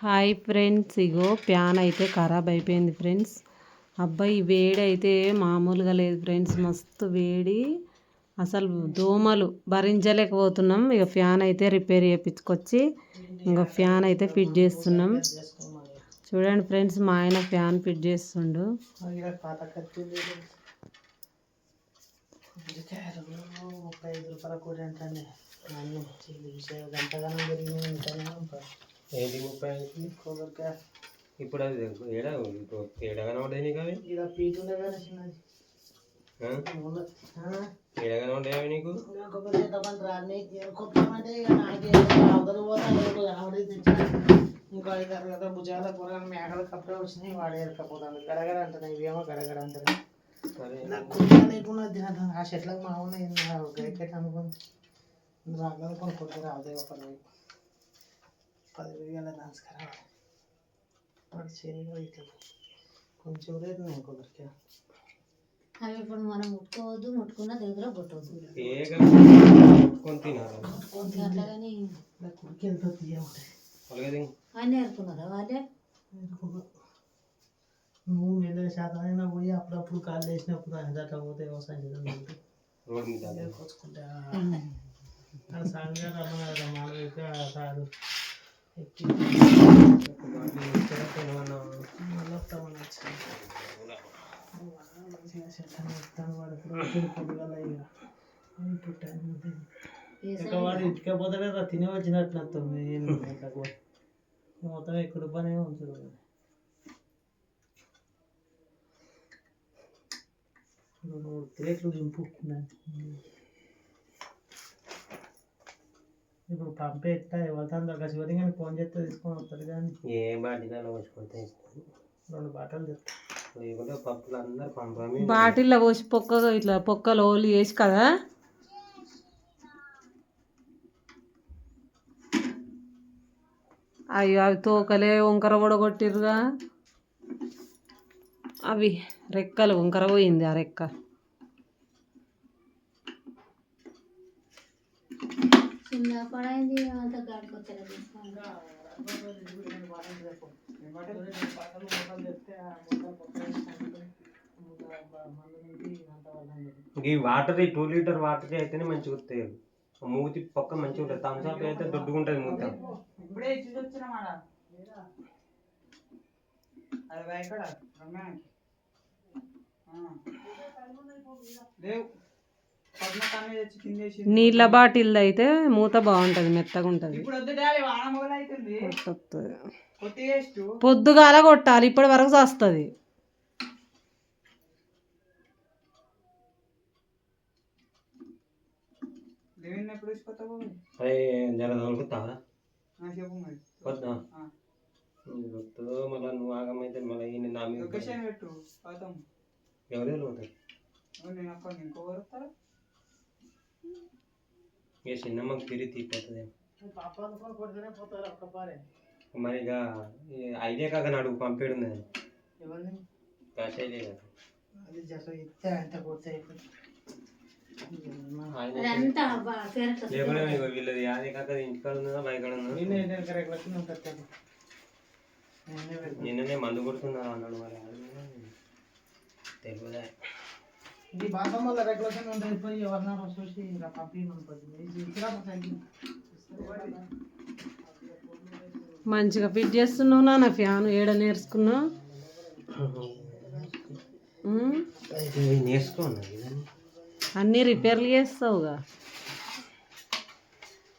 Hi friends ఇగో pan అయితే ఖరాబ్ అయిపోయింది ఫ్రెండ్స్. అబ్బాయి వేడి అయితే మామూలుగా లేదు ఫ్రెండ్స్ మస్తు వేడి. అసలు దోమలు భరించలేకపోతున్నాం. ఇక ఫ్యాన్ అయితే రిపేర్ చేయించుకొచ్చి ఇంకా ఫ్యాన్ అయితే ఫిట్ చేస్తున్నాం. చూడండి ఫ్రెండ్స్ మా ఆయన ఫ్యాన్ ఫిట్ చేస్తుండు. ముప్పై ఐదు రూపాయల కూర అంటే అన్నీ. ఏంటి ముప్పై ఐదు? కొబ్బరికాయ ఇప్పుడు అది ఏడా? ఏడా కనబడ్డాయి నీకు అవి? ఇలా పీటు ఉండే కదా చిన్నది. ఏడా కనబడ్డాయి అవి నీకు? కొబ్బరికాయ తప్పని రాని కొట్టమంటే ఇక నాకే అవతల ఇంకో కదా భుజాల కూర మేకలు కప్పుడే వచ్చినాయి. వాడు ఏరకపోతాను గడగడ అంటున్నాయి. ఇవేమో గడగడ అంటున్నాయి. నాకు ఆ చెట్లకు మా ఉన్నాయి గైకెట్ అనుకుని రాగనుకొని కొద్దిగా రాదే ఒక పది పది వేల నమస్కారం వాడు చేయగా ఇట్లా కొంచెం రేటు నేను కొబ్బరికాయ అవి ఇప్పుడు మనం ముట్టుకోవద్దు ముట్టుకున్న దగ్గర కొట్టవద్దు ఏగా కొని తినాలి అట్లాగని ఇలా కుడికి ఎంత తీయ ఉంటాయి అలాగే అన్నీ నేర్పుకున్నారా వాళ్ళే నువ్వు నెల శాతం అయినా పోయి అప్పుడప్పుడు కాళ్ళు వేసినప్పుడు అట్లా పోతే వ్యవసాయం చేద్దాం రోడ్ మీద కొచ్చుకుంటా అక్కడ సాయంగా రమ్మన్నారు మాలవిక సారు ఇంటికి పోతాడే రా తినే వచ్చినట్టు నాతో ఏం ఇట్లా పో. మొత్తం ఎక్కడ పనే ఉంచుడు నువ్వు ప్లేట్లు దింపు ఇప్పుడు పంపే ఎట్లా ఎవరితో ఒక కానీ ఫోన్ చేస్తే తీసుకొని వస్తాడు కానీ ఏ బాటిలో వచ్చుకుంటే రెండు బాటలు తెస్తా పప్పులు అందరు పంపమి బాటిల్లో పోసి పొక్క ఇట్లా పొక్కలు ఓలి వేసి కదా? అయ్యో అవి తోకలే వంకర పొడగొట్టిర్రుగా అవి రెక్కలు వంకర పోయింది ఆ రెక్క. చిన్న పడైంది అంత గాడికొచ్చారు ఈ వాటర్ టూ లీటర్ వాటర్ అయితేనే మంచిగా వస్తాయి ఆ మూతి పక్క మంచిగా ఉంటుంది థమ్స్అప్ అయితే దొడ్డుకుంటుంది మూత ఇప్పుడే ఇచ్చి వచ్చిన మాట అది భయపడ లేవు నీళ్ళ బాటిల్ అయితే మూత బాగుంటుంది మెత్తగా ఉంటుంది. పొద్దుగాల కొట్టాలి ఇప్పటి వరకు వస్తుంది మళ్ళీ నువ్వు ఆగమైతే మళ్ళీ నా మీద పెట్టు ఇంకో చిన్నమ్మకి తిరిగి పారే. మరి ఇక ఐడియా కాక అడుగు పంపేడు అది లేకుండా వీళ్ళది యాది కాక ఇంటికాడ ఉన్నదా బయకాడ ఉన్నదా? నిన్ననే మందు కొడుతున్నారు అన్నాడు మరి. తెలియదా. ఇది బాగా మళ్ళీ రెగ్యులేషన్ ఉంటుంది పోయి ఎవరినా చూసి ఇలా పంపించమని ఇది మంచిగా ఫిట్ చేస్తున్నావు నా ఫ్యాన్ ఏడ నేర్చుకున్నావు? ఉమ్? అన్నీ రిపేర్లు చేస్తావుగా.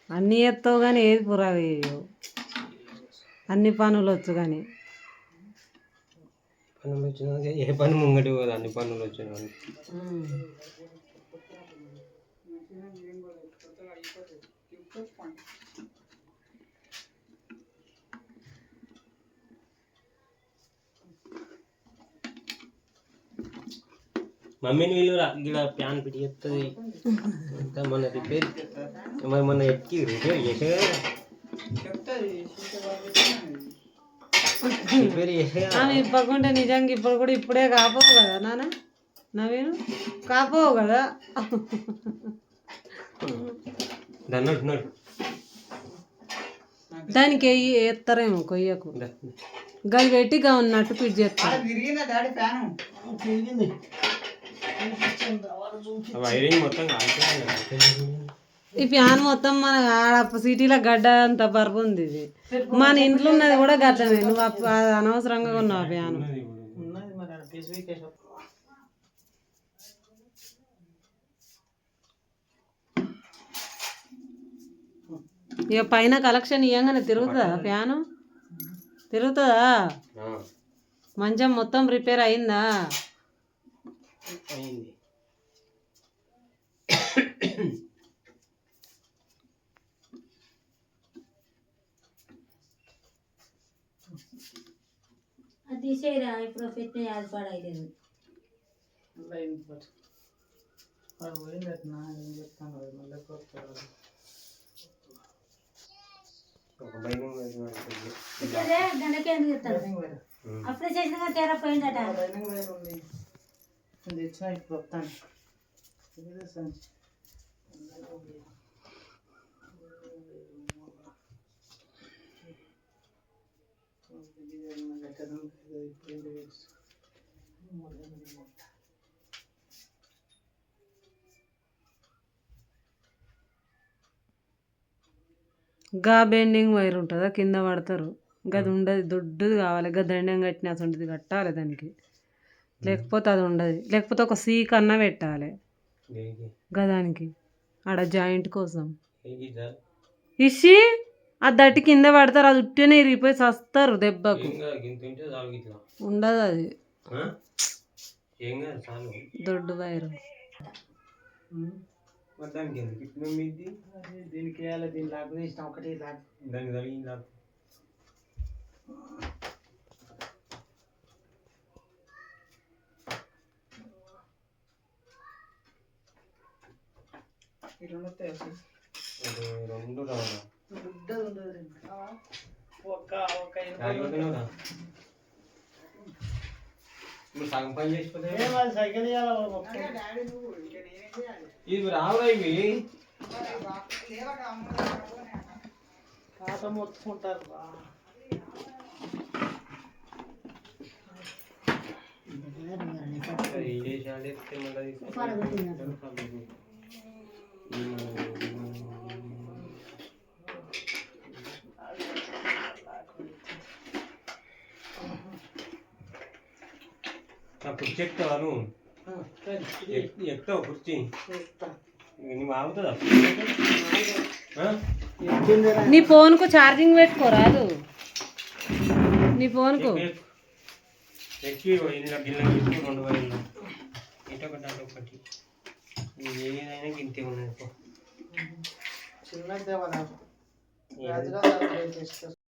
అన్నీ చేస్తావు కానీ ఏది పురా అన్ని పనులు వచ్చు కానీ పనులు వచ్చిన ఏ పని ముంగటి పోదు అన్ని పనులు వచ్చిన మమ్మీని వీళ్ళు ఇలా ప్యాన్ పిటి చెప్తుంది ఇంకా మొన్న రిపేర్ మరి మొన్న ఎక్కి రిపేర్ చేసే చెప్తుంది ఆమె ఇప్పకుంటే నిజంగా ఇప్పుడు కూడా ఇప్పుడే కాపోవు కదా నాన్న? నవీను కాపోవు కదా? దానికి వెయ్యి ఎత్తారేమో కొయ్యకు. గది పెట్టి గా ఉన్నట్టు పిట్ ఆ వైరింగ్ మొత్తం ఈ ఫ్యాన్ మొత్తం మన ఆడ సిటీలో గడ్డ అంత బరువు ఉంది ఇది. మన ఇంట్లో ఉన్నది కూడా గడ్డనే. నువ్వు అనవసరంగా ఉన్నావు ఆ ఫ్యాన్ ఇక పైన కలెక్షన్ ఇవ్వగానే తిరుగుతుందా ఫ్యాను? తిరుగుతుందా? ఆ, మంచం మొత్తం రిపేర్ అయిందా? అయింది. అది తీసేయరా ఇప్పుడు పెట్టిన అది పడలేదు లైన్ పట్టు. వాడు పోయిందట్నా ఏం చెప్తాను అది మళ్ళీ కొడతాడు. ఒక వైరింగ్ వైరింగ్ పడుతుంది. ఇక్కడే గంటకే ఎందుకు ఇస్తాడు లైనింగ్ వైర్. అప్పుడే చేసిన తెర పోయిందట ఆ లైనింగ్ వైర్ ఉంది. నేను తెచ్చిన ఇప్పుడు వస్తాను ఇదే సంచి. గా బెండింగ్ వైర్ ఉంటుందా? కింద పడతారు. గది ఉండదు. దొడ్డుది కావాలి. గా దండం కట్టిన అసంటిది కట్టాలి దానికి. లేకపోతే అది ఉండదు. లేకపోతే ఒక సీ కన్నా పెట్టాలి. దేనికి? గదానికి ఆడ జాయింట్ కోసం. ఏంటి ఆ దట్టి కింద పడతారు అది ఉట్టినే ఇరిగిపోయి చస్తారు దెబ్బకు. ఉండదు అది. ఆ? ఏం కాదు చాలు. దొడ్డు వైరు. రెండు రెండు రావాలా? సగం పని చేసిపోతే? ఏం. ఇవి రావురా ఇవి? పాత మొత్తుకుంటారు. అది చేసి ఎక్కుతావా నువ్వు ఎక్కుతావు కుర్చీ. నువ్వు ఆగుతుందా ఆ? ఎక్కిందిరా. నీ ఫోన్కు ఛార్జింగ్ పెట్టుకోరాదు నీ ఫోన్కు. ఎక్కు, ఇంట్లో గిన్నె తీసుకుని రెండు వైర్లు. ఇది ఏదైనా గింతే ఉన్నది పో.